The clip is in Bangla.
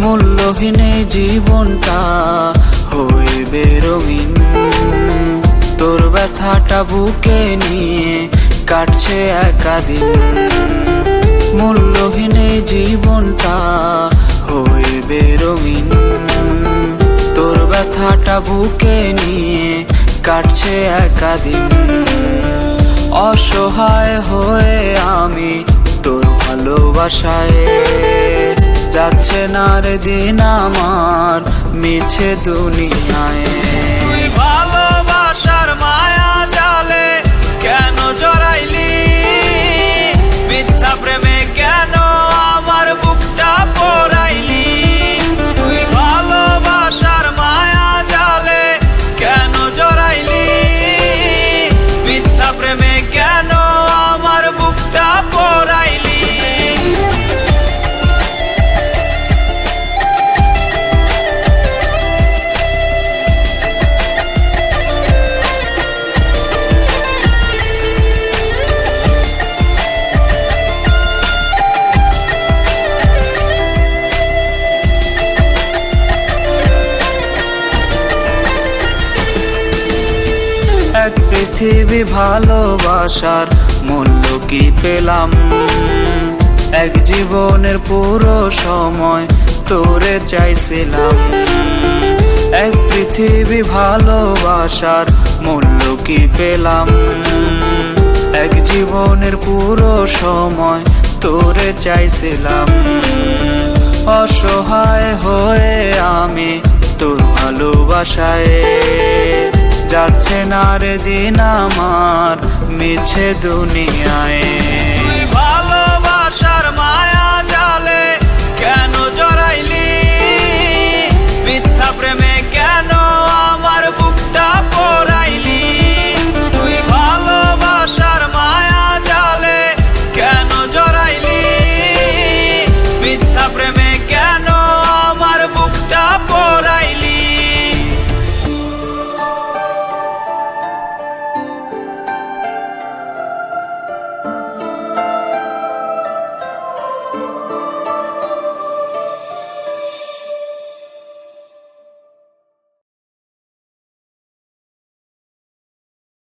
মূল্যহীন জীবনটা হইবে রঙিন তোর ব্যথাটা বুকে নিয়ে কাটছে একাদিন মূল্যহীন জীবনটা হইবে রঙিন তোর ব্যথাটা বুকে নিয়ে কাটছে একাদিন অসহায় হয়ে আমি তোর ভালোবাসায় যাচ্ছে না রে দিন আমার মিছে দুনিয়ায়। পৃথিবী ভালোবাসার মূল্য কি পেলাম? এক জীবনের পুরো সময় তোরে চাইছিলাম। এক পৃথিবী ভালোবাসার মূল্য কি পেলাম? এক জীবনের পুরো সময় তোরে চাইছিলাম। অসহায় হয়ে আমি তোর ভালোবাসায়। যাচ্ছে না রে দিন আমার মিছে দুনিয়ায়।